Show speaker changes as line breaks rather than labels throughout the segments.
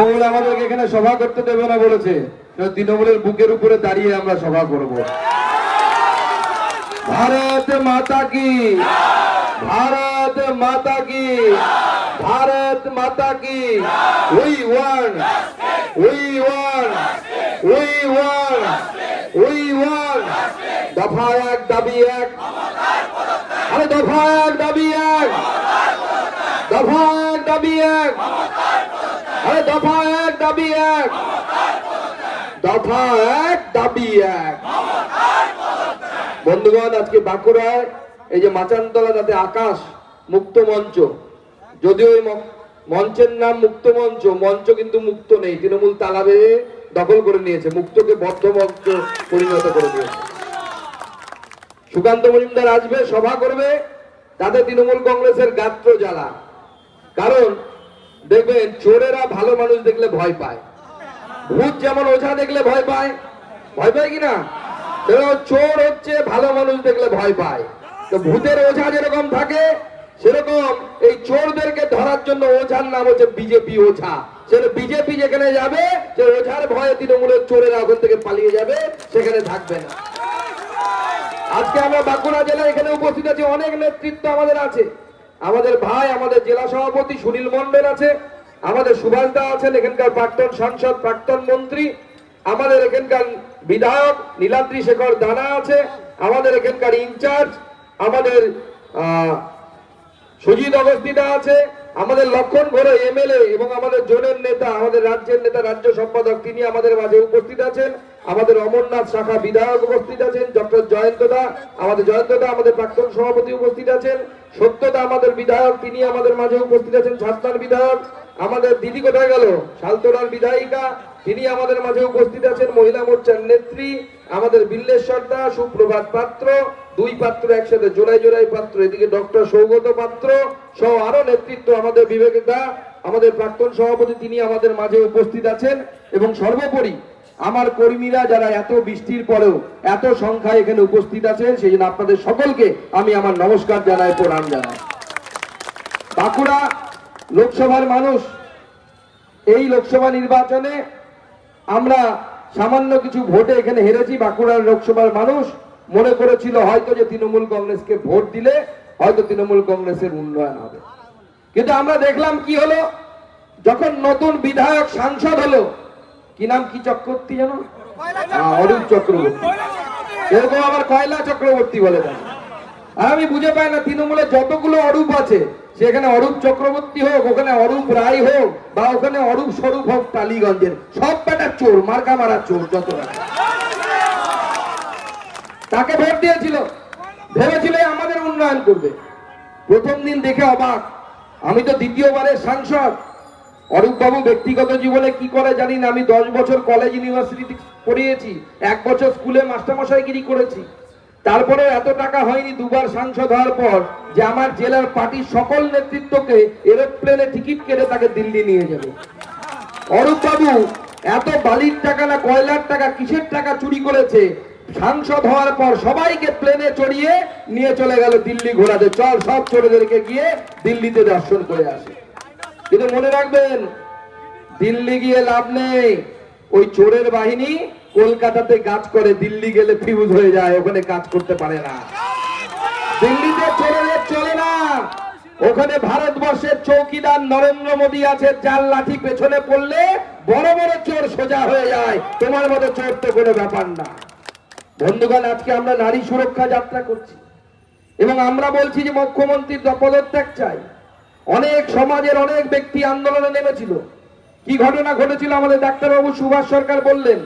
তৃণমূল আমাদেরকে এখানে সভা করতে দেবে না বলেছে। তৃণমূলের বুকের উপরে দাঁড়িয়ে আমরা সভা করব। ভারত মাতা কি? ভারত মাতা কি? ভারত মাতা কি? We want. We want. We want. We want. দফা এক, দাবি এক। আরে দফা এক, দাবি এক। দফা এক, দাবি এক। দফা এক, দাবি এক। দফা এক, দাবি এক। বন্ধুগণ, আজকে বাঁকুড়ায় এই যে মাচানতলা যাতে আকাশ মুক্ত মঞ্চ। যদিও ম- মঞ্চের নাম মুক্ত মঞ্চ মঞ্চ কিন্তু মুক্ত নেই। তৃণমূল তালা বেয়ে দখল করে নিয়েছে, মুক্তকে বদ্ধ মঞ্চ পরিণত করে দিয়েছে। সুকান্ত মজুমদার আসবে, সভা করবে, তাতে তৃণমূল কংগ্রেসের গাত্র জ্বালা। কারণ দেখবেন চোরেরা ভালো মানুষ দেখলে ভয় পায়। ভূত যেমন ওঝা দেখলে ভয় পায়। ভয় পায় কিনা চোর হচ্ছে ভালো মানুষ দেখলে ভয় পায়। তো ভূতের ওঝা যেরকম থাকে, সেরকম এই চোরদেরকে ধরার জন্য ওঝার নাম হচ্ছে বিজেপি ওঝা। সেটা বিজেপি যেখানে যাবে, সে ওঝার ভয়ে তৃণমূলের চোরেরা ওখান থেকে পালিয়ে যাবে, সেখানে থাকবে না। আজকে আমরা বাঁকুড়া জেলায় এখানে উপস্থিত আছি, অনেক নেতৃত্ব আমাদের আছে। আমাদের ভাই, আমাদের জেলা সভাপতি সুনীল মন্ডল আছে, আমাদের সুভাষ দা আছেন, এখানকার প্রাক্তন সাংসদ, প্রাক্তন মন্ত্রী, আমাদের এখানকার বিধায়ক নীলাদ্রি শেখর দানা আছে, আমাদের এখানকার ইনচার্জ, আমাদের সুজিত অবস্থিতা আছে। আমাদের লক্ষণ ঘোরে এমএলএ এবং আমাদের জোনের নেতা, আমাদের রাজ্যের নেতা, রাজ্য সম্পাদক তিনি আমাদের মাঝে উপস্থিত আছেন। আমাদের অমরনাথ শাখা বিধায়ক উপস্থিত আছেন, ডক্টর জয়ন্তদা আমাদের জয়ন্তদা আমাদের প্রাক্তন সভাপতি উপস্থিত আছেন। সত্যদা, আমাদের বিধায়ক, তিনি আমাদের মাঝে উপস্থিত আছেন ছাত্রার বিধায়ক। আমাদের দিদি কোথায় গেল? শালতোড়ার বিধায়িকা, তিনি আমাদের মাঝে উপস্থিত আছেন, মহিলা মোর্চার নেত্রী। আমাদের বিল্লেশ্বর দা সুপ্রভাত পাত্র, দুই পাত্র একসাথে জোড়াই জোড়াই পাত্র, এদিকে ডক্টর সৌগত পাত্র সহ আরও নেতৃত্ব আমাদের বিবেক দা আমাদের প্রাক্তন সভাপতি তিনি আমাদের মাঝে উপস্থিত আছেন। এবং সর্বোপরি আমার কর্মীরা যারা এত বৃষ্টির পরেও এত সংখ্যায় এখানে উপস্থিত আছেন, সেই জন্য আপনাদের সকলকে আমি আমার নমস্কার জানাই, প্রণাম জানাই। বাঁকুড়া লোকসভার মানুষ, এই লোকসভা নির্বাচনে আমরা সামান্য কিছু ভোটে এখানে হেরেছি, বাঁকুড়ার লোকসভার মানুষ মনে করেছিল হয়তো যে তৃণমূল কংগ্রেসকে ভোট দিলে হয়তো তৃণমূল কংগ্রেসের উন্নয়ন হবে। কিন্তু আমরা দেখলাম কি হলো? যখন নতুন বিধায়ক সাংসদ হলো, কি নাম, কি চক্রবর্তী জানো অরুণ চক্রবর্তী। এরকম আবার কয়লা চক্রবর্তী বলে দেয় আমি বুঝে পাই না তৃণমূলে যতগুলো অরূপ আছে, সেখানে অরূপ চক্রবর্তী হোক, ওখানে অরূপ রায় হোক, বা ওখানে অরূপ স্বরূপ হোক টালিগঞ্জের, সব বেটা চোর, মার্কা মারা চোর যত তাকে ভোট দিয়েছিল। ভেবেছিল আমাদের উন্নয়ন করবে। প্রথম দিন দেখে অবাক। আমি তো দ্বিতীয়বারের সাংসদ। অরূপ বাবু ব্যক্তিগত জীবনে কি করে জানি না আমি দশ বছর কলেজ ইউনিভার্সিটি পড়িয়েছি। এক বছর স্কুলে মাস্টারমশাইগিরি করেছি। তারপরে এত টাকা হয়নি দুবার সাংসদ হওয়ার পর যে আমার জেলার পার্টির সকল নেতৃত্বকে এরোপ্লেনে টিকিট কেটে তাকে দিল্লি নিয়ে যাবে। অরূপ বাবু এত বালির টাকা না কয়লার টাকা, কিসের টাকা চুরি করেছে? সাংসদ হওয়ার পর সবাইকে প্লেনে চড়িয়ে নিয়ে চলে গেল দিল্লি ঘোরাতে। চল, সব চোরেদেরকে গিয়ে দিল্লিতে দর্শন করে আসে। কিন্তু মনে রাখবেন, দিল্লি গিয়ে লাভ নেই। ওই চোরের বাহিনী কলকাতাতে কাজ করে, দিল্লি গেলে ফিউজ হয়ে যায়, ওখানে কাজ করতে পারে না। দিল্লিতে চোরেদের চলে না। ওখানে ভারতবর্ষের চৌকিদার নরেন্দ্র মোদী আছে, যার লাঠি পেছনে পড়লে বড় বড় চোর সোজা হয়ে যায়। তোমার মতো চোর তো কোনো ব্যাপার না। বন্ধুগণ, আজকে আমরা নারী সুরক্ষা যাত্রা করছি। এবং আমরা বলছি যে মুখ্যমন্ত্রীর পদত্যাগ চাই। অনেক সমাজের অনেক ব্যক্তি আন্দোলনে নেমেছিল। কি ঘটনা ঘটেছিল আমাদের ডাক্তারবাবু সুভাষ সরকার বললেন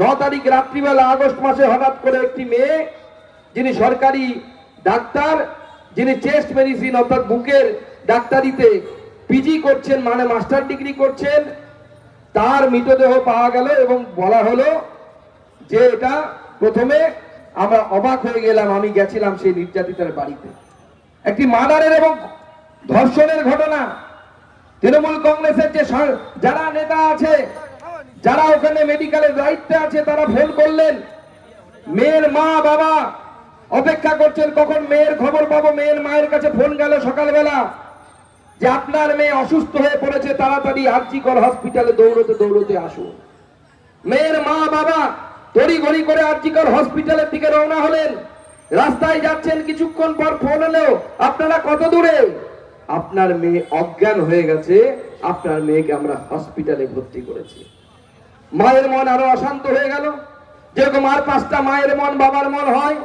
ন তারিখ রাত্রিবেলা আগস্ট মাসে হঠাৎ করে একটি মেয়ে, যিনি সরকারি ডাক্তার, যিনি চেস্ট মেডিসিন অর্থাৎ বুকের ডাক্তারিতে পিজি করছেন মানে মাস্টার ডিগ্রি করছেন, তার মৃতদেহ পাওয়া গেল এবং বলা হলো যে এটা প্রথমে আমরা অবাক হয়ে গেলাম, আমি গেছিলাম সেই নির্যাতিতার বাড়িতে। একটি মার্ডারের এবং ধর্ষণের ঘটনা। তৃণমূল কংগ্রেসের যে যারা নেতা আছে যারা ওখানে মেডিকেলের দায়িত্বে আছে, তারা ফোন করলেন। মেয়ের মা, বাবা, অপেক্ষা করছেন, কখন মেয়ের খবর পাবো? মেয়ের মায়ের কাছে ফোন গেল সকালবেলা। যে আপনার মেয়ে অসুস্থ হয়ে পড়েছে, তাড়াতাড়ি আর্জিকর হসপিটালে দৌড়তে দৌড়তে আসুন। মেয়ের মা, বাবা তড়ি ঘড়ি করে আর্জিকর হসপিটালের দিকে রওনা হলেন। রাস্তায় যাচ্ছেন, কিছুক্ষণ পর ফোন এলো, আপনারা কত দূরে? আপনার মেয়ে অজ্ঞান হয়ে গেছে, আপনার মেয়েকে আমরা হসপিটালে ভর্তি করেছি। মায়ের মন আরও অশান্ত হয়ে গেল। যেরকম আর পাঁচটা মায়ের মন বাবার মন হয়,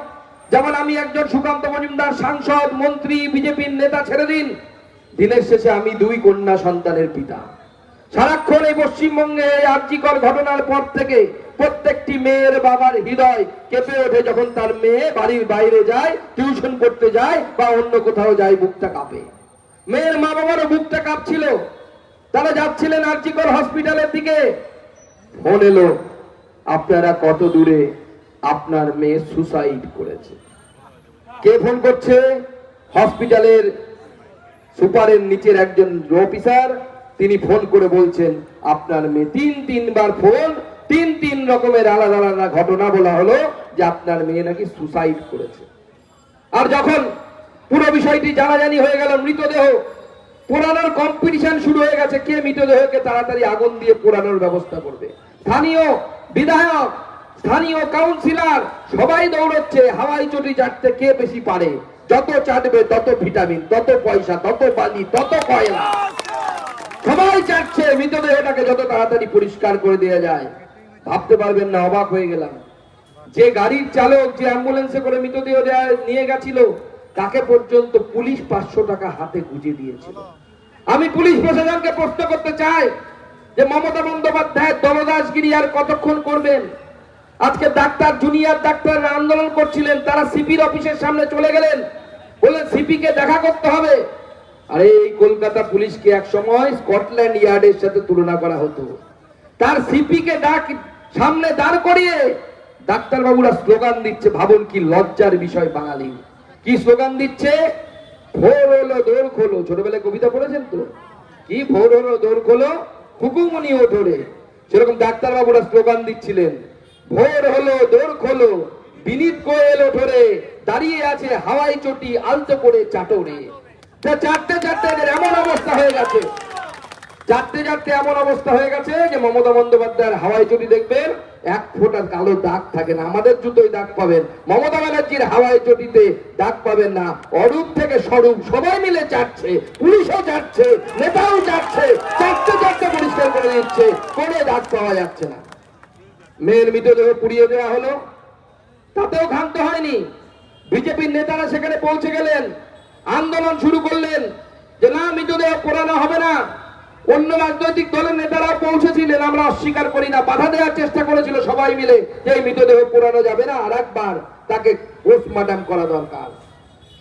যেমন আমি একজন সুকান্ত মজুমদার সাংসদ, মন্ত্রী, বিজেপির নেতা ছেড়ে দিন। দিনের শেষে আমি দুই কন্যা সন্তানের পিতা। সারাক্ষণ এই পশ্চিমবঙ্গে আর্যিকর ঘটনার পর থেকে প্রত্যেকটি মেয়ের বাবার হৃদয় কেঁপে ওঠে যখন তার মেয়ে বাড়ির বাইরে যায়, টিউশন করতে যায় বা অন্য কোথাও যায় বুকটা কাঁপে। মেয়ের মা বাবারও বুকটা কাঁপছিল। তারা যাচ্ছিলেন আর্যিকর হসপিটালের দিকে। ফোন এলো, আপনারা কত দূরে আপনার মেয়ে সুসাইড করেছে? কে ফোন করছে? হসপিটালের সুপারের নিচের একজন অফিসার তিনি ফোন করে বলছেন, আপনার মেয়ে তিন তিনবার ফোন, তিন তিন রকমের আলাদা আলাদা ঘটনা বলা হলো যে আপনার মেয়ে নাকি সুসাইড করেছে। আর যখন পুরো বিষয়টি জানাজানি হয়ে গেল মৃতদেহ, পোড়ানোর কম্পিটিশন শুরু হয়ে গেছে, কে মৃতদেহকে তাড়াতাড়ি আগুন দিয়ে পোড়ানোর ব্যবস্থা করবে? স্থানীয় বিধায়ক, স্থানীয় কাউন্সিলর সবাই দৌড়চ্ছে, হাওয়াই চটি চাটতে কে বেশি পারে? যত চাটবে তত ভিটামিন, তত পয়সা, তত বালি তত কয়লা। সবাই চাচ্ছে মৃতদেহটাকে যত তাড়াতাড়ি পরিষ্কার করে দেওয়া যায়। ভাবতে পারবেন না, অবাক হয়ে গেলাম। যে গাড়ির চালক যে অ্যাম্বুলেন্সে করে মৃতদেহ নিয়ে গেছিল, তাকে পর্যন্ত পুলিশ পাঁচশো টাকা হাতে গুঁজে দিয়েছিল। আমি পুলিশ প্রশাসনকে প্রশ্ন করতে চাই যে মমতা বন্দ্যোপাধ্যায় দলদাসগিরি আর কতক্ষণ করবেন? আজকে ডাক্তার, জুনিয়র ডাক্তাররা আন্দোলন করছিলেন, তারা সিপির অফিসের সামনে চলে গেলেন। বললেন সিপি কে দেখা করতে হবে। আরে, এই কলকাতা পুলিশকে এক সময় স্কটল্যান্ড ইয়ার্ডের সাথে তুলনা করা হতো। তার সিপি কে ডাক সামনে দাঁড় করিয়ে ডাক্তার বাবুরা স্লোগান দিচ্ছে, ভাবুন কি লজ্জার বিষয় বাঙালি। কি স্লোগান দিচ্ছে? ভোর হলো দোর খোলো। ছোটবেলায় কবিতা পড়েছেন তো? কি ভোর হলো দোর খোলো? হুকুমনি ওঠরে সেরকম ডাক্তারবাবুরা স্লোগান দিচ্ছিলেন, ভোর হলো, দোর খোলো, বিনীত কোয়েল ওঠরে দাঁড়িয়ে আছে হাওয়াই চটি আলতো করে চাটরে। চারটে চারটে এমন অবস্থা হয়ে গেছে। চারটে চারটে এমন অবস্থা হয়ে গেছে যে মমতা বন্দ্যোপাধ্যায়ের হাওয়াই চটি দেখবেন, এক ফোঁটা কালো দাগ থাকে না। আমাদের জুতোই দাগ পাবেন। মমতা ব্যানার্জির হাওয়াই চটিতে দাগ পাবেন না। অরূপ থেকে স্বরূপ সবাই মিলে চাটছে। পুলিশও চাটছে, নেতাও চাটছে, চারটে চারটে পরিষ্কার করে দিচ্ছে। কোনো দাগ পাওয়া যাচ্ছে না। মেয়ের মৃতদেহ পুড়িয়ে দেওয়া হলো। তাতেও ক্ষান্ত হয়নি। বিজেপির নেতারা সেখানে পৌঁছে গেলেন। আন্দোলন শুরু করলেন যে, না, মৃতদেহ পোড়ানো হবে না। অন্য রাজনৈতিক দলের নেতারা পৌঁছেছিলেন, আমরা অস্বীকার করি না, বাধা দেওয়ার চেষ্টা করেছিল সবাই মিলে যে এই মৃতদেহ পোড়ানো যাবে না, আর একবার তাকে পোস্টমার্টাম করা দরকার।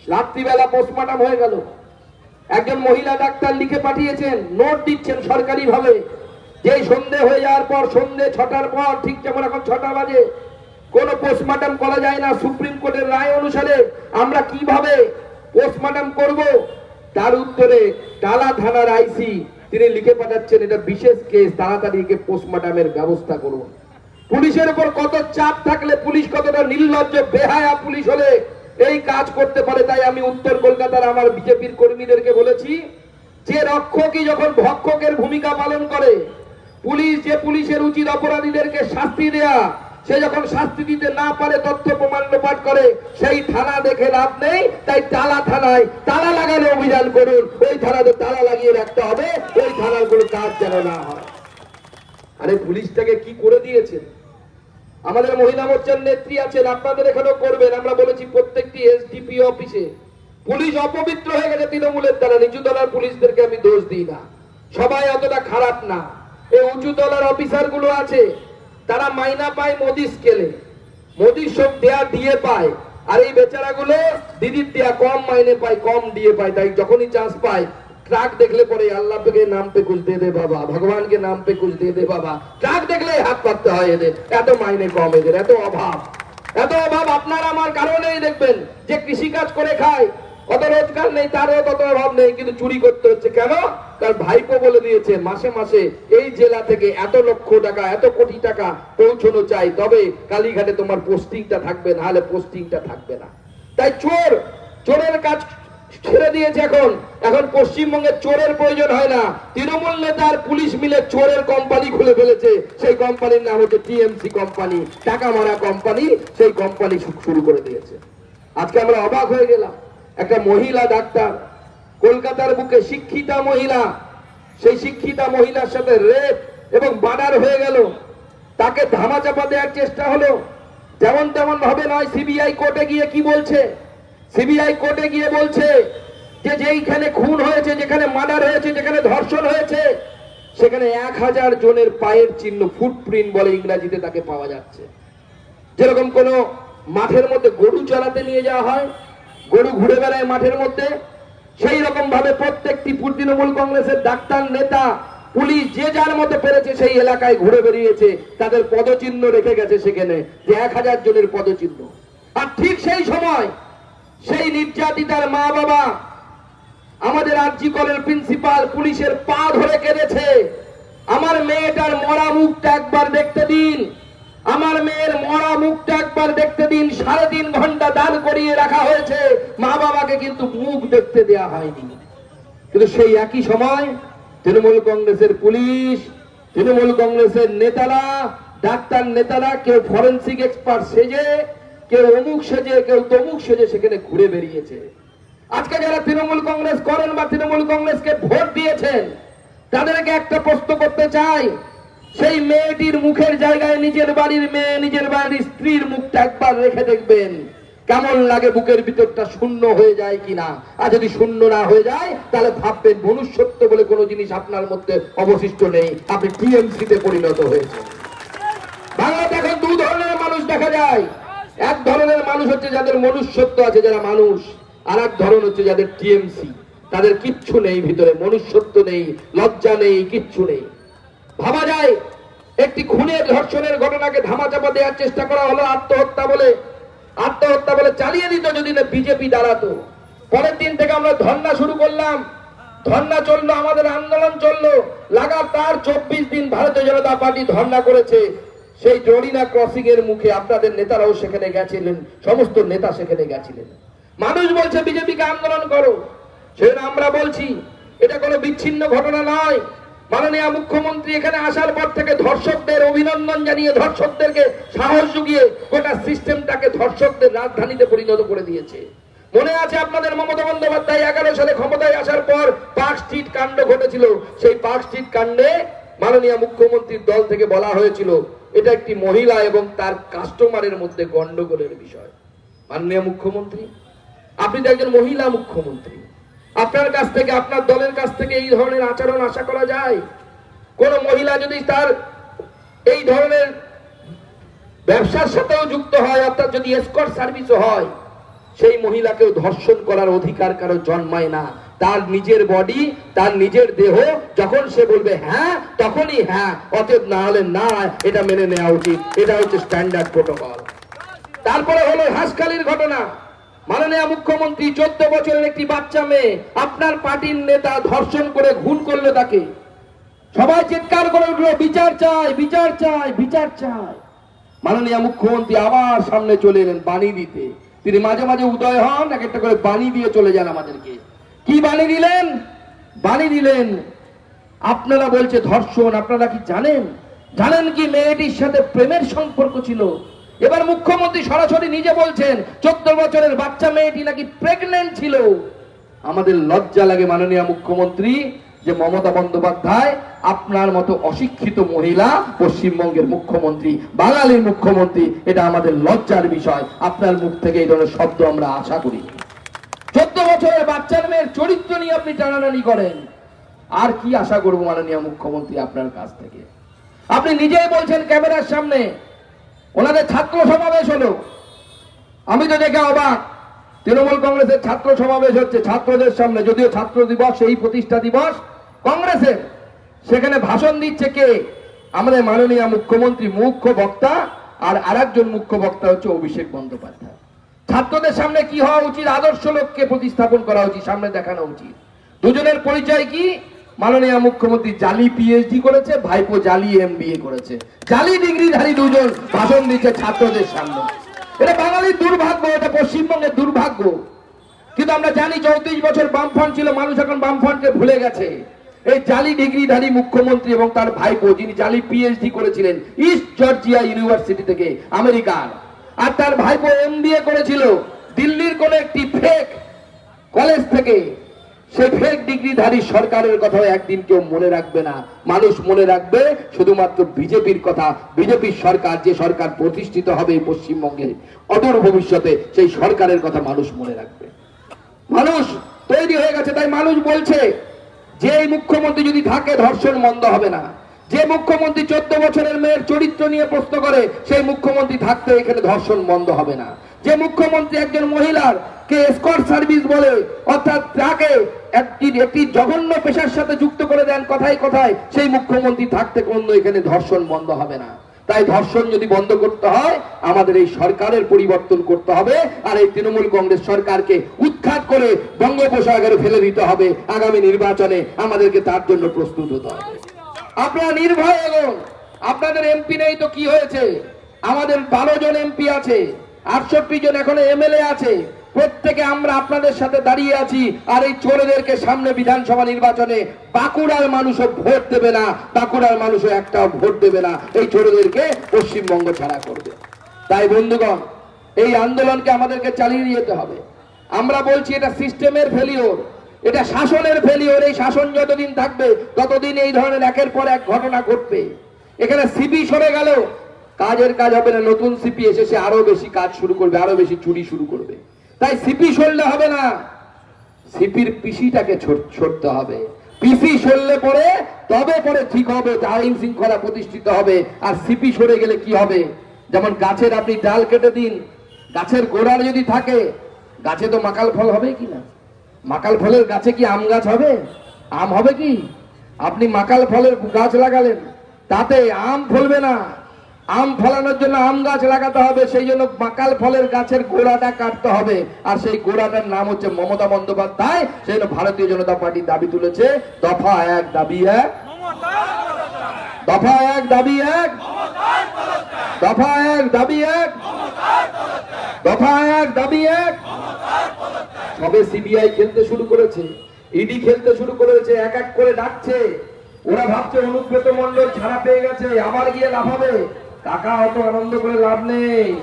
রাত্রিবেলা পোস্টমার্টাম হয়ে গেল। একজন মহিলা ডাক্তার লিখে পাঠিয়েছেন নোট দিচ্ছেন সরকারি ভাবে যে সন্ধে হয়ে যাওয়ার পর সন্ধে ছটার পর, ঠিক যেমন এখন ছটা বাজে, কোনো পোস্টমার্টাম করা যায় না, সুপ্রিম কোর্টের রায় অনুসারে আমরা কীভাবে পোস্টমার্টাম করব? তার উত্তরে টালা থানার আইসি তিনি লিখে পাঠাচ্ছেন, এটা বিশেষ কেস তাড়াতাড়ি একে পোস্টমার্টামের ব্যবস্থা করুন। পুলিশের উপর কত চাপ থাকলে পুলিশ কতটা নির্লজ্জ, বেহায়া পুলিশ হলে এই কাজ করতে পারে, তাই আমি উত্তর কলকাতার আমার বিজেপির কর্মীদেরকে বলেছি, যে রক্ষকই যখন ভক্ষকের ভূমিকা পালন করে, পুলিশ যে পুলিশের উচিত অপরাধীদেরকে শাস্তি দেয়া সে যখন শাস্তি দিতে না পারে, তথ্য প্রমাণ লোপাট করে, সেই থানা দেখে লাভ নেই, তাই তালা থানায় তালা লাগানো অভিযান করুন। ওই থানাতে তালা লাগিয়ে রাখতে হবে, ওই থানার কোনো কাজ যেন না হয়। আরে, পুলিশটাকে কি করে দিয়েছেন? আমাদের মহিলা মোর্চার নেত্রী আছেন, আপনাদের এখানেও করবেন। আমরা বলেছি প্রত্যেকটি এসডিপি অফিসে। পুলিশ অপবিত্র হয়ে গেছে তৃণমূলের দ্বারা, নিচু দলার পুলিশদেরকে আমি দোষ দিই না। সবাই অতটা খারাপ না। এই উঁচু দলার অফিসারগুলো আছে তারা মাইনা পায় মোদি স্কেলে মোদি সব দেয়া দিয়ে পায়। আর এই বেচারাগুলো দিদির দেয়া কম মাইনে পায়, কম দিয়ে পায়। তাই যখনই চান্স পায় ট্রাক দেখলে পরে আল্লাহ পেকে নাম পে কুছ দে দে বাবা, ভগবানকে নাম পে কুছ দিয়ে দে বাবা। ট্রাক দেখলে হাত পাততে হয় এদের। এত মাইনে কম এদের, এত অভাব। এত অভাব আপনার আমার কারণেই দেখবেন যে কৃষিকাজ করে খায়। অত রোজগার নেই, তারও তত অভাব নেই, কিন্তু চুরি করতে হচ্ছে কেন? তার ভাইপো বলে দিয়েছে, মাসে মাসে এই জেলা থেকে এত লক্ষ টাকা, এত কোটি টাকা পৌঁছানো চাই, তবে কালীঘাটে তোমার পোস্টিংটা থাকবে না হলে পোস্টিংটা থাকবে না। তাই চোর, চোরের কাজ ছেড়ে দিয়েছে এখন। এখন পশ্চিমবঙ্গে চোরের প্রয়োজন হয় না। তৃণমূল নেতার পুলিশ মিলে চোরের কোম্পানি খুলে ফেলেছে। সেই কোম্পানির নাম হচ্ছে টিএমসি কোম্পানি টাকা মারা কোম্পানি, সেই কোম্পানি শুরু করে দিয়েছে। আজকে আমরা অবাক হয়ে গেলাম। একটা মহিলা ডাক্তার, কলকাতার বুকে শিক্ষিতা মহিলা, সেই শিক্ষিতা মহিলার সাথে রেপ এবং বাডার হয়ে গেল। তাকে ধামাচাপা দেওয়ার চেষ্টা হলো। যেমন তেমন ভাবে নয়, সিবিআই কোর্টে গিয়ে কি বলছে? সিবিআই কোর্টে গিয়ে বলছে যে যেইখানে খুন হয়েছে, যেখানে মার্ডার হয়েছে, যেখানে ধর্ষণ হয়েছে, সেখানে এক হাজার জনের পায়ের চিহ্ন ফুটপ্রিন্ট বলে ইংরাজিতে তাকে পাওয়া যাচ্ছে। যেরকম কোনো মাঠের মধ্যে গরু চড়াতে নিয়ে যাওয়া হয় গরু ঘুরে বেড়ায় মাঠের মধ্যে। সেই রকম ভাবে প্রত্যেকটি তৃণমূল কংগ্রেসের ডাক্তার, নেতা, পুলিশ যে যার মতো পেরেছে সেই এলাকায় ঘুরে বেরিয়েছে তাদের পদচিহ্ন রেখে গেছে সেখানে যে এক হাজার জনের পদচিহ্ন। আর ঠিক সেই সময় সেই নির্যাতিতার মা বাবা আমাদের আরজি কলের প্রিন্সিপাল পুলিশের পা ধরে কেঁদেছে। আমার মেয়েটার মরা মুখটা একবার দেখতে দিন। আমার মেয়ের মরা মুখটা একবার দেখতে দিন, সাড়ে তিন ঘণ্টা দাঁড় করিয়ে রাখা হয়েছে। মা বাবাকে কিন্তু মুখ দেখতে দেয়া হয়নি। কিন্তু সেই একই সময় তৃণমূল কংগ্রেসের পুলিশ, তৃণমূল কংগ্রেসের নেতারা, ডাক্তার নেতারা, কেউ ফরেন্সিক এক্সপার্ট সেজে, কেউ অমুক সেজে, কেউ তমুক সেজে সেখানে ঘুরে বেরিয়েছে। আজকে যারা তৃণমূল কংগ্রেস করেন বা তৃণমূল কংগ্রেসকে ভোট দিয়েছেন, তাদেরকে একটা প্রশ্ন করতে চাই। সেই মেয়েটির মুখের জায়গায় নিজের বাড়ির মেয়ে, নিজের বাড়ির স্ত্রীর মুখটা একবার রেখে দেখবেন। কেমন লাগে বুকের ভিতরটা শূন্য হয়ে যায় কিনা? আর যদি শূন্য না হয়ে যায়, তাহলে ভাববেন মনুষ্যত্ব বলে কোনো জিনিস আপনার মধ্যে অবশিষ্ট নেই। আপনি টিএমসি তে পরিণত হয়েছে বাংলাতে এখন দু ধরনের মানুষ দেখা যায়। এক ধরনের মানুষ হচ্ছে যাদের মনুষ্যত্ব আছে, যারা মানুষ। আর এক ধরন হচ্ছে যাদের টিএমসি। তাদের কিচ্ছু নেই ভিতরে, মনুষ্যত্ব নেই, লজ্জা নেই, কিচ্ছু নেই। ভাবা যায়, একটি খুনের ধর্ষণের ঘটনাকে ধামাচাপা দেওয়ার চেষ্টা করা হলো আত্মহত্যা বলে। আত্মহত্যা বলে চালিয়ে দিত যদি না বিজেপি দাঁড়াতো। পরের দিন থেকে আমরা ধর্না শুরু করলাম। ধর্না চলল, আমাদের আন্দোলন চলল। লাগাতার চব্বিশ দিন ভারতীয় জনতা পার্টি ধর্না করেছে। সেই জরিনা ক্রসিং এর মুখে আপনাদের নেতারাও সেখানে গেছিলেন, সমস্ত নেতা সেখানে গেছিলেন। মানুষ বলছে, বিজেপিকে আন্দোলন করো। সেজন্য আমরা বলছি, এটা কোনো বিচ্ছিন্ন ঘটনা নয়। মাননীয় মুখ্যমন্ত্রী এখানে আসার পর থেকে ধর্ষকদের অভিনন্দন জানিয়ে ধর্ষকদেরকে সাহস জুগিয়ে গোটা সিস্টেমটাকে ধর্ষকদের রাজধানীতে পরিণত করে দিয়েছে। মনে আছে আপনাদের মমতা বন্দ্যোপাধ্যায় এগারো সালে ক্ষমতায় আসার পর পার্ক স্ট্রিট কাণ্ড ঘটেছিল? সেই পার্ক স্ট্রিট কাণ্ডে মাননীয় মুখ্যমন্ত্রীর দল থেকে বলা হয়েছিল, এটা একটি মহিলা এবং তার কাস্টমারের মধ্যে গন্ডগোলের বিষয়। মাননীয় মুখ্যমন্ত্রী, আপনি তো একজন মহিলা মুখ্যমন্ত্রী। আপনার কাছ থেকে, আপনার দলের কাছ থেকে এই ধরনের আচরণ আশা করা যায়? কোন মহিলা যদি তার এই ধরনের ব্যবসার সাথেও যুক্ত হয়, অর্থাৎ যদি এসকর্ট সার্ভিসও হয়, সেই মহিলাকেও ধর্ষণ করার অধিকার কারও জন্মায় না। তার নিজের বডি তার নিজের দেহ, যখন সে বলবে হ্যাঁ তখনই হ্যাঁ অতএব না হলে না, এটা মেনে নেওয়া উচিত। এটা হচ্ছে স্ট্যান্ডার্ড প্রোটোকল তারপরে হলো হাসখালির ঘটনা। মাননীয় মুখ্যমন্ত্রী, চোদ্দ বছরের একটি বাচ্চা মেয়ে, আপনার পার্টির নেতা ধর্ষণ করে খুন করল তাকে। সবাই চিৎকার করে উঠল, বিচার চাই বিচার চাই বিচার চাই। মাননীয় মুখ্যমন্ত্রী আবার সামনে চলে এলেন বাণী দিতে। তিনি মাঝে মাঝে উদয় হন, এক একটা করে বাণী দিয়ে চলে যান আমাদেরকে। কি বাণী দিলেন? বাণী দিলেন, আপনারা বলছে ধর্ষণ, আপনারা কি জানেন? জানেন কি মেয়েটির সাথে প্রেমের সম্পর্ক ছিল? এবার মুখ্যমন্ত্রী সরাসরি নিজে বলছেন, চোদ্দ বছরের বাচ্চা মেয়েটি নাকি প্রেগনেন্ট ছিল। আমাদের লজ্জা লাগে মাননীয় মুখ্যমন্ত্রী, যে মমতা বন্দ্যোপাধ্যায় আপনার মতো অশিক্ষিত মহিলা পশ্চিমবঙ্গের মুখ্যমন্ত্রী, বাঙালির মুখ্যমন্ত্রী, এটা আমাদের লজ্জার বিষয়। আপনার মুখ থেকে এই ধরনের শব্দ আমরা আশা করি। চোদ্দ বছরের বাচ্চার মেয়ের চরিত্র নিয়ে আপনি টানাটানি করেন। আর কি আশা করব মাননীয় মুখ্যমন্ত্রী আপনার কাছ থেকে? আপনি নিজেই বলছেন ক্যামেরার সামনে ওনাদের ছাত্র সমাবেশ হলো। আমি তো দেখে অবাক, তৃণমূল কংগ্রেসের ছাত্র সমাবেশ হচ্ছে ছাত্রদের সামনে, যদিও ছাত্র দিবস, এই প্রতিষ্ঠা দিবস কংগ্রেসের। সেখানে ভাষণ দিচ্ছে কে? আমাদের মাননীয় মুখ্যমন্ত্রী, মুখ্য বক্তা আর আরেকজন মুখ্য বক্তা হচ্ছে অভিষেক বন্দ্যোপাধ্যায়। ছাত্রদের সামনে কি হওয়া উচিত? আদর্শ লোককে প্রতিস্থাপন করা উচিত, সামনে দেখানো উচিত। দুজনের পরিচয় কি? মাননীয় মুখ্যমন্ত্রী জালি পিএইচডি করেছে, ভাইপো জালি এমবিএ করেছে। জালি ডিগ্রিধারী দুজন ভাষণ দিচ্ছে ছাত্রদের সামনে। এটা বাঙালির দুর্ভাগ্য, এটা পশ্চিমবঙ্গের দুর্ভাগ্য। কিন্তু আমরা জানি চৌত্রিশ বছর বামফ্রন্ট ছিল, মানুষ এখন বামফ্রন্টকে ভুলে গেছে। এই জালি ডিগ্রিধারী মুখ্যমন্ত্রী এবং তার ভাইপো, যিনি জালি পিএইচডি করেছিলেন, ইস্ট জর্জিয়া ইউনিভার্সিটি থেকে, আমেরিকার। আর তার ভাইপো এমবিএ করেছিল, দিল্লির কোন একটি ফেক কলেজ থেকে। সেই ফেক ডিগ্রিধারী সরকারের কথা একদিন কেউ মনে রাখবে না। মানুষ মনে রাখবে, শুধুমাত্র বিজেপির কথা। বিজেপির সরকার, যে সরকার প্রতিষ্ঠিত হবে পশ্চিমবঙ্গে, অদূর ভবিষ্যতে সেই সরকারের কথা মানুষ মনে রাখবে। মানুষ তৈরি হয়ে গেছে, তাই মানুষ বলছে, যে মুখ্যমন্ত্রী যদি থাকে, ধর্ষণ মন্দ হবে না। যে মুখ্যমন্ত্রী চোদ্দ বছরের মেয়ের চরিত্র নিয়ে প্রশ্ন করে, সেই মুখ্যমন্ত্রী থাকতে এখানে ধর্ষণ বন্ধ হবে না। যে মুখ্যমন্ত্রী একজন মহিলার কে স্কট সার্ভিস বলে, অর্থাৎ তাকে একটি একটি জঘন্য পেশার সাথে যুক্ত করে দেন কথায় কথায়, সেই মুখ্যমন্ত্রী থাকতে কোনো এখানে ধর্ষণ বন্ধ হবে না। তাই ধর্ষণ যদি বন্ধ করতে হয়, আমাদের এই সরকারের পরিবর্তন করতে হবে, আর এই তৃণমূল কংগ্রেস সরকারকে উৎখাত করে বঙ্গোপসাগরে ফেলে দিতে হবে। আগামী নির্বাচনে আমাদেরকে তার জন্য প্রস্তুত হতে হবে। আপনারা নির্ভয় এবং আপনাদের এমপি নেই তো কি হয়েছে? আমাদের বারো জন এমপি আছে। আটষট্টি জন এখনও এমএলএ আছে। প্রত্যেকে আমরা আপনাদের সাথে দাঁড়িয়ে আছি আর এই চোরেদেরকে সামনে বিধানসভা নির্বাচনে বাঁকুড়ার মানুষও ভোট দেবে না, বাঁকুড়ার মানুষও একটাও ভোট দেবে না। এই চোরেদেরকে পশ্চিমবঙ্গ ছাড়া করবে। তাই বন্ধুগণ, এই আন্দোলনকে আমাদেরকে চালিয়ে যেতে হবে। আমরা বলছি এটা সিস্টেমের ফেলিওর এটা শাসনের ফেলিওর এই শাসন যতদিন থাকবে, ততদিন এই ধরনের একের পর এক ঘটনা ঘটবে। এখানে সিপি সরে গেল কাজের কাজ হবে না, নতুন সিপি এসে সে আরও বেশি কাজ শুরু করবে, আরও বেশি চুরি শুরু করবে। তাই সিপি সরলে হবে না। সিপির পিসিটাকে ছড়তে হবে। পিসি সরলে পরে, তবে পরে ঠিক হবে, আইন শৃঙ্খলা প্রতিষ্ঠিত হবে। আর সিপি সরে গেলে কি হবে? যেমন গাছের আপনি ডাল কেটে দিন, গাছের গোড়ার যদি থাকে, গাছে তো মাকাল ফল হবে কি না? মাকাল ফলের গাছে কি আম গাছ হবে? আম হবে কি? আপনি মাকাল ফলের গাছ লাগালেন, তাতে আম ফলবে না। আম ফলানোর জন্য আম গাছ লাগাতে হবে, সেই জন্য মাকাল ফলের গাছের গোড়াটা কাটতে হবে। আর সেই গোড়াটার নাম হচ্ছে মমতা বন্দ্যোপাধ্যায়, সেই জন্য ভারতীয় জনতা পার্টি দাবি তুলেছে, দফা এক, দাবি এক। দফা এক, দাবি এক। দফা এক, দাবি এক। দফা এক, দাবি এক। সবে সিবিআই খেলতে শুরু করেছে, ইডি খেলতে শুরু করেছে, এক এক করে ডাকছে। ওরা ভাবছে অনুব্রত মন্ডল ছাড়া পেয়ে গেছে, আবার গিয়ে লাফাবে। টাকা অত আনন্দ করে লাভ নেই।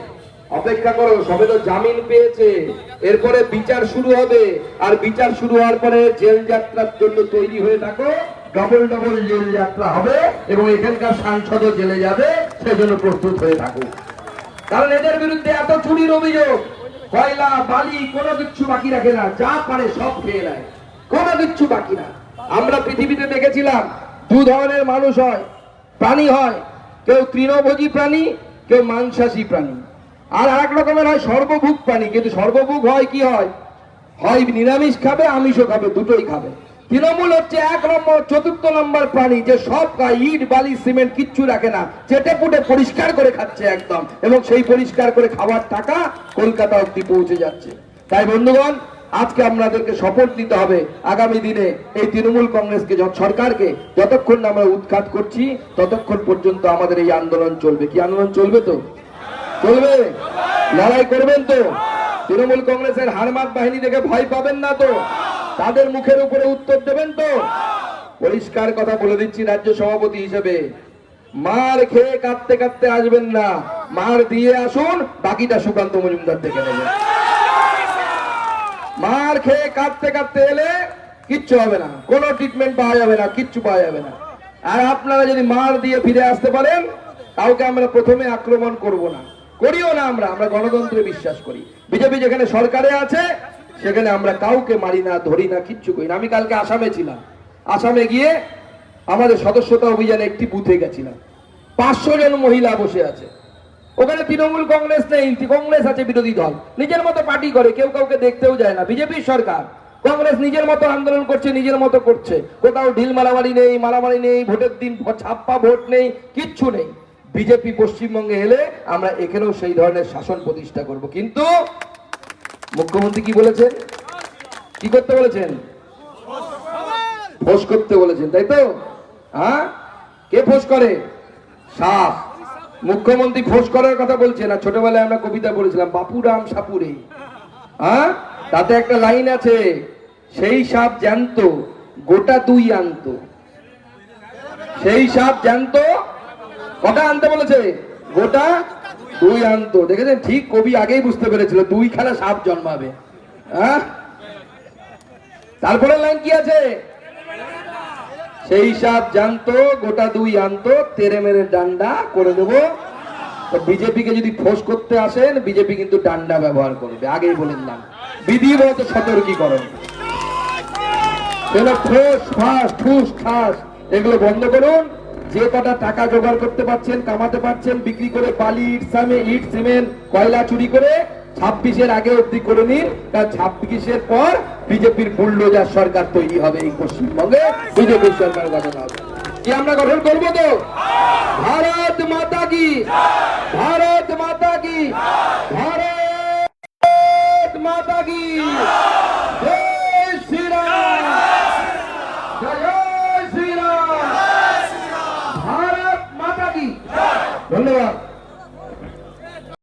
অপেক্ষা করো, সবে তো জামিন পেয়েছে। এরপরে বিচার শুরু হবে। আর বিচার শুরু হওয়ার পরে জেল যাত্রার জন্য তৈরি হয়ে থাকো। ডবল ডবল জেল যাত্রা হবে এবং এখানকার সাংসদও জেলে যাবে, সেজন্য প্রস্তুত হয়ে থাকো। কারণ এদের বিরুদ্ধে এত চুরির অভিযোগ। কয়লা, বালি, কোনো কিচ্ছু বাকি রাখে না। যা পারে সব খেয়ে নেয়। কোনো কিচ্ছু বাকি না। আমরা পৃথিবীতে দেখেছিলাম, দু ধরনের মানুষ হয়, প্রাণী হয়। কেউ তৃণভোজী প্রাণী, কেউ মাংসাশী প্রাণী। আর এক রকমের হয় সর্বভুক প্রাণী, কিন্তু সর্বভুক হয় কি হয়? হয় নিরামিষ খাবে, আমিষও খাবে, দুটোই খাবে। তৃণমূল হচ্ছে এক নম্বর, চতুর্থ নম্বর প্রাণী, যে সব ইট, বালি, সিমেন্ট, কিচ্ছু রাখে না। চেটে পুটে পরিষ্কার করে খাচ্ছে একদম, এবং সেই পরিষ্কার করে খাবার টাকা কলকাতা অব্দি পৌঁছে যাচ্ছে। তাই বন্ধুগণ আজকে আপনাদেরকে শপথ নিতে হবে আগামী দিনে এই তৃণমূল কংগ্রেসকে সরকারকে, যতক্ষণ না আমরা উৎখাত করছি, ততক্ষণ পর্যন্ত আমাদের এই আন্দোলন চলবে। কি আন্দোলন চলবে তো? চলবে। লড়াই করবেন তো। তৃণমূল কংগ্রেসের হারমাত বাহিনী দেখে ভয় পাবেন না তো। তাদের মুখের উপরে উত্তর দেবেন তো। পরিষ্কার কথা বলে দিচ্ছি রাজ্য সভাপতি হিসেবে। মার খেয়ে কাঁদতে কাঁদতে আসবেন না। মার দিয়ে আসুন, বাকিটা সুকান্ত মজুমদার থেকে নেবেন। মার খেয়ে কাঁদতে কাঁদতে এলে কিচ্ছু হবে না। কোনো ট্রিটমেন্ট পাওয়া যাবে না, কিচ্ছু পাওয়া যাবে না। আর আপনারা যদি মার দিয়ে ফিরে আসতে পারেন, কাউকে আমরা প্রথমে আক্রমণ করব না। করিও না আমরা আমরা গণতন্ত্রে বিশ্বাস করি। বিজেপি যেখানে সরকারে আছে, সেখানে আমরা কাউকে মারি না, ধরি না, কিচ্ছু করি না। আমি কালকে আসামে ছিলাম। আসামে গিয়ে আমাদের সদস্যতা অভিযানে একটি বুথে গেছিলাম। পাঁচশো জন মহিলা বসে আছে। ওখানে তৃণমূল কংগ্রেস নেই কংগ্রেস আছে বিরোধী দল। নিজের মতো পার্টি করে, কেউ কাউকে দেখতেও যায় না। বিজেপির সরকার। কংগ্রেস নিজের মতো আন্দোলন করছে, নিজের মতো করছে। কোথাও ঢিল মারামারি নেই মারামারি নেই, ভোটের দিন ছাপ্পা ভোট নেই, কিচ্ছু নেই। বিজেপি পশ্চিমবঙ্গে এলে আমরা এখানেও সেই ধরনের শাসন প্রতিষ্ঠা করব। কিন্তু মুখ্যমন্ত্রী কি বলেছেন? কি করতে বলেছেন? ফোস করতে বলেছেন, তাই তো? হ্যাঁ? কে ফোস করে? সাপ মুখ্যমন্ত্রী ফোস করার কথা বলছে না ছোটবেলায় আমরা কবিতা পড়েছিলাম, বাপুরাম সাপুরে। হ্যাঁ? তাতে একটা লাইন আছে, সেই সাপ জ্যান্ত, গোটা দুই আনত। সেই সাপ জ্যান্ত, কটা আনতে বলেছে? গোটা দুই আনতো। দেখেছেন? ঠিক কবি আগেই বুঝতে পেরেছিল দুই খেলা সাপ জন্মাবে। হ্যাঁ? তারপরে লাইন কি আছে? সেই সাপ জানতো, গোটা দুই আনতো, তেরে মেরে ডান্ডা করে দেবো। তো বিজেপিকে যদি ফোর্স করতে আসেন, বিজেপি কিন্তু ডান্ডা ব্যবহার করবে। আগেই বলে দিলাম। বিধিবত সতর্কীকরণ। ফাঁস এগুলো বন্ধ করুন। যে কটা টাকা জোগাড় করতে পারছেন, কামাতে পারছেন, বিক্রি করে বালি, ইট ইট, সিমেন্ট, কয়লা চুরি করে ছাব্বিশের আগে অবধি করে নিন। কারণ ছাব্বিশের পর বিজেপির বুল্ডোজার সরকার তৈরি হবে এই পশ্চিমবঙ্গে। বিজেপি সরকার গঠন হবে কি আমরা গঠন করব তো? ভারত মাতা কি? ভারত মাতা কি? ভারত মাতা কি? ধন্যবাদ।